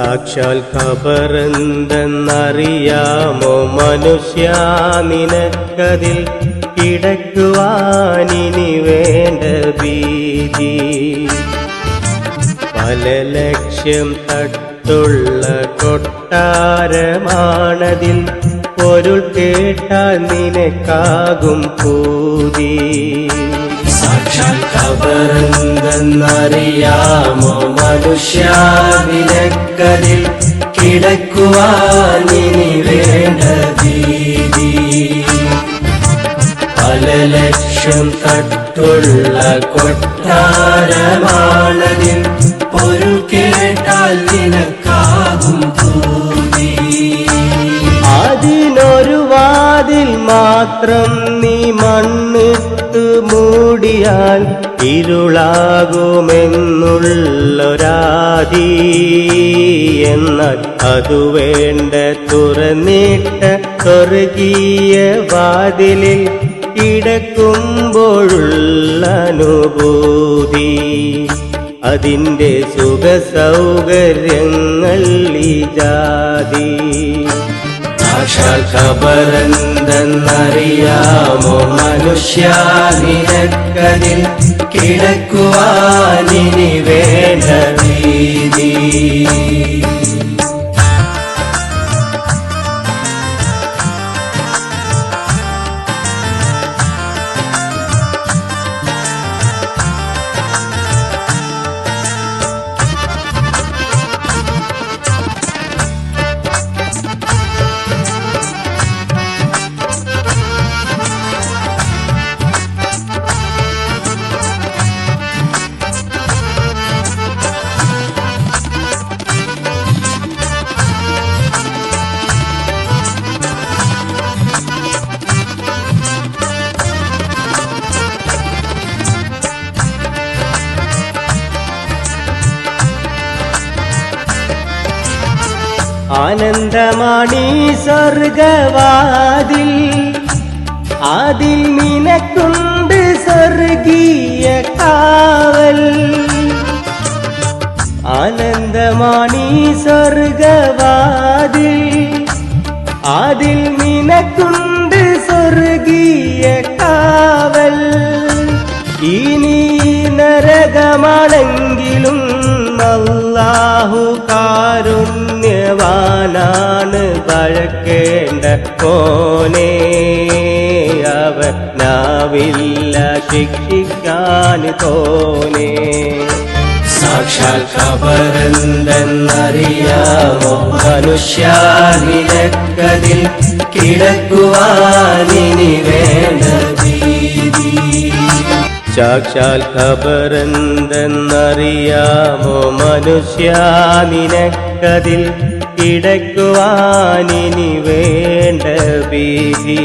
സാക്ഷാൽ ഖബറെന്തെന്നറിയാമോ? മനുഷ്യ നിനക്കതിൽ കിടക്കുവാനിനി വേണ്ട ഭീതി. പല ലക്ഷ്യം തട്ടുള്ള കൊട്ടാരമാണതിൽ പൊരുൾ കേട്ടാൽ നിനക്കാകും പൂതി. സാക്ഷാൽ ഖബറെന്തെന്നറിയാമോ മനുഷ്യ നിനക്കതിൽ കിടക്കുവാനിനി വേണ്ട ഭീതി. പല ലക്ഷം തട്ടുള്ള കൊട്ടാരമാണതിൽ ഒരു കേട്ടാൽ നിനക്കാകും ഭൂമി അതിനൊരു വാതിൽ മാത്രം നീ മണ്ണിട്ട് മൂടിയാൽ ഇരുളാകുമെന്നുള്ളൊരാധി. എന്നാൽ അതുവേണ്ട വേണ്ട തുറന്നിട്ട സ്വർഗീയ വാതിലിൽ കിടക്കുമ്പോഴുള്ള അനുഭൂതി. അതിന്റെ സുഖ സൗകര്യങ്ങൾ ഈ ജാതി. സാക്ഷാൽ ഖബറെന്തെന്നറിയാമോ മനുഷ്യ നിനക്കതിൽ കിടക്കുവാനിനി വേണ്ട രീതി ആനന്ദമാണീ സ്വർഗവാതിൽ. അതിൽ നിനക്കുണ്ട് സ്വർഗീയ കാവൽ. ആനന്ദമാണീ സ്വർഗവാതിൽ. അതിൽ നിനക്കുണ്ട് സ്വർഗീയ കാവൽ. ഇനി നരകമാണെങ്കിലും അല്ലാഹു കാരുണ്യവാനാണ് പഴക്കേണ്ട കോനെ അവനാവില്ല ശിക്ഷിക്കാൻ തോനെ. സാക്ഷാൽ കബരന്തെന്നറിയാമോ മനുഷ്യ കിടക്കുവാനി കിടക്കുവാനിനി വേണ്ട ഭീതി സാക്ഷാൽ ഖബറെന്തെന്നറിയാമോ മനുഷ്യ നിനക്കതിൽ കിടക്കുവാനിനി വേണ്ട ഭീതി.